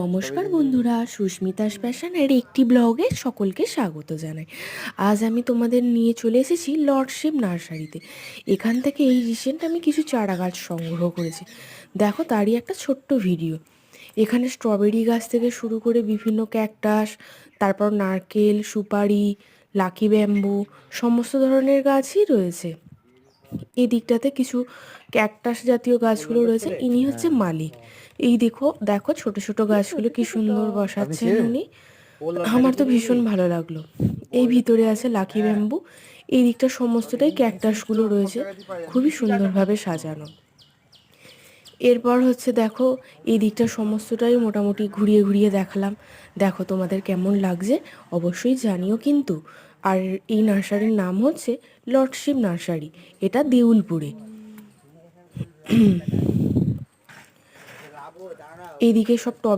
নমস্কার বন্ধুরা সুস্মিতাস প্যাশনের একটি ব্লগে সকলকে স্বাগত জানাই। আজ আমি তোমাদের নিয়ে চলে এসেছি লর্ডশিপ নার্সারিতে এখান থেকে এই রিসেন্ট আমি কিছু চারা গাছ সংগ্রহ করেছি। দেখো, তারই একটা ছোট্ট ভিডিও এখানে স্ট্রবেরি গাছ থেকে শুরু করে বিভিন্ন ক্যাকটাস তারপর নারকেল, সুপারি লাকি ব্যাম্বু সমস্ত ধরনের গাছই রয়েছে। এই দিকটাতে কিছু ক্যাকটাস জাতীয় গাছগুলো রয়েছে। ইনি হচ্ছে মালিক। এই দেখো দেখো ছোট ছোট গাছগুলো কি সুন্দর বসাচ্ছেন উনি। আমার তো ভীষণ ভালো লাগল। এই ভিতরে আছে লাকি ব্যাম্বু। এই দিকটা সমস্তটাই ক্যাকটাসগুলো রয়েছে। খুবই সুন্দরভাবে সাজানো। এরপর হচ্ছে দেখো এই দিকটা সমস্তটাই মোটামুটি ঘুরিয়ে ঘুরিয়ে দেখালাম। দেখো তোমাদের কেমন লাগছে অবশ্যই জানিও কিন্তু। আর এই নার্সারির নাম হচ্ছে লর্ডশিপ নার্সারি এটা দেউলপুরে। এদিকে সব টবে